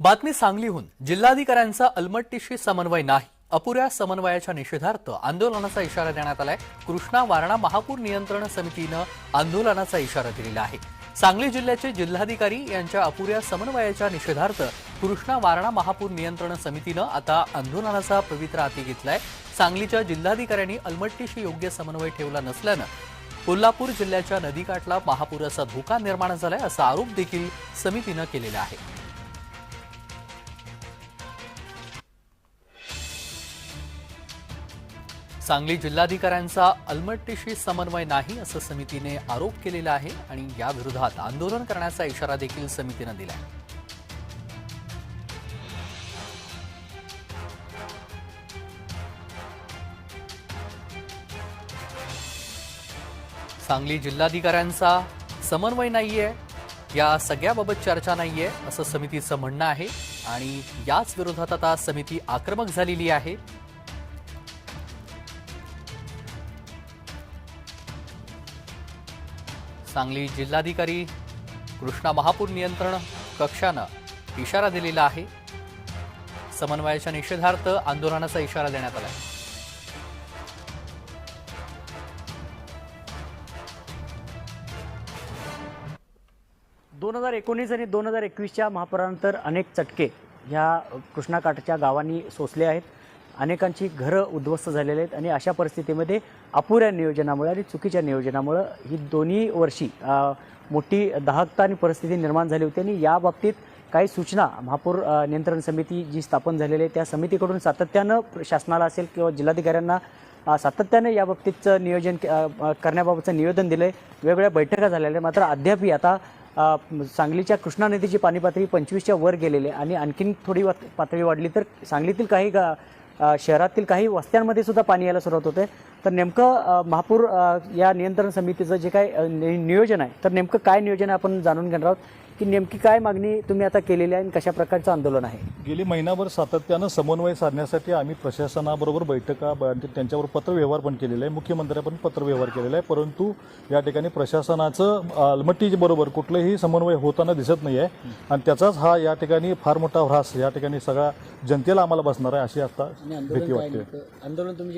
बातमी सांगलीहून. जिल्हाधिकाऱ्यांचा अलमट्टीशी समन्वय नाही. अपुऱ्या समन्वयाच्या निषेधार्थ आंदोलनाचा इशारा देण्यात आलाय. कृष्णा वारणा महापूर नियंत्रण समितीनं आंदोलनाचा इशारा दिलेला आहे. सांगली जिल्ह्याचे जिल्हाधिकारी यांच्या अपुऱ्या समन्वयाच्या निषेधार्थ कृष्णा वारणा महापूर नियंत्रण समितीनं आता आंदोलनाचा पवित्रा हाती घेतलाय. सांगलीच्या जिल्हाधिकाऱ्यांनी अलमट्टीशी योग्य समन्वय ठेवला नसल्यानं कोल्हापूर जिल्ह्याच्या नदीकाठला महापुराचा धोका निर्माण झालाय असा आरोप देखील समितीनं केलेला आहे. सांगली जिल्हाधिकाऱ्यांचा अलमट्टीशी समन्वय नाही असं समितीने आरोप केलेला आहे आणि या विरोधात आंदोलन करण्याचा इशारा देखील समितीनं दिला सांगली जिल्हाधिकाऱ्यांचा समन्वय नाहीये या सगळ्याबाबत चर्चा नाहीये असं समितीचं म्हणणं आहे आणि याच विरोधात आता समिती आक्रमक झालेली आहे. सांगली जिल्हाधिकारी कृष्णा महापूर नियंत्रण कक्षानं इशारा दिलेला आहे. समन्वयाच्या निषेधार्थ आंदोलनाचा इशारा देण्यात आला दोन हजार एकोणीस आणि दोन हजार एकवीसच्या महापौरानंतर अनेक चटके ह्या कृष्णाकाठच्या गावांनी सोसले आहेत. अनेकांची घरं उद्ध्वस्त झालेली आहेत आणि अशा परिस्थितीमध्ये अपुऱ्या नियोजनामुळे आणि चुकीच्या नियोजनामुळं ही दोन्ही वर्षी मोठी दाहकता आणि परिस्थिती निर्माण झाली होती आणि या बाबतीत काही सूचना महापूर नियंत्रण समिती जी स्थापन झालेली आहे त्या समितीकडून सातत्यानं शासनाला असेल किंवा जिल्हाधिकाऱ्यांना सातत्यानं सातत्याने या बाबतीतचं नियोजन करण्याबाबतचं निवेदन दिलं आहे वेगवेगळ्या बैठका झालेल्या आहेत. मात्र अद्यापही आता सांगलीच्या कृष्णा नदीची पाणी पातळी पंचवीसच्या वर गेलेली आहे आणि आणखीन थोडी पातळी वाढली तर सांगलीतील काही गा- शहरातील काही वस्त्यांमध्ये सुद्धा पाणी यायला सुरुवात होते. तर नेमकं महापूर या नियंत्रण समितीचं जे काही नियोजन आहे तर नेमकं काय नियोजन आहे आपण जाणून घेणार आहोत. की नेमकी काय मागणी तुम्ही आता केलेली आहे आणि कशा प्रकारचं आंदोलन आहे? गेली महिनाभर सातत्यानं समन्वय साधण्यासाठी आम्ही प्रशासनाबरोबर बैठका त्यांच्यावर पत्रव्यवहार पण केलेला आहे. मुख्यमंत्र्यापर्यंत पत्रव्यवहार केलेला आहे. परंतु या ठिकाणी प्रशासनाचं बरोबर कुठलंही समन्वय होताना दिसत नाही आहे आणि त्याचाच हा या ठिकाणी फार मोठा ह्रास या ठिकाणी सगळ्या जनतेला आम्हाला बसणार आहे अशी आता भीती वाटते. आंदोलन तुम्ही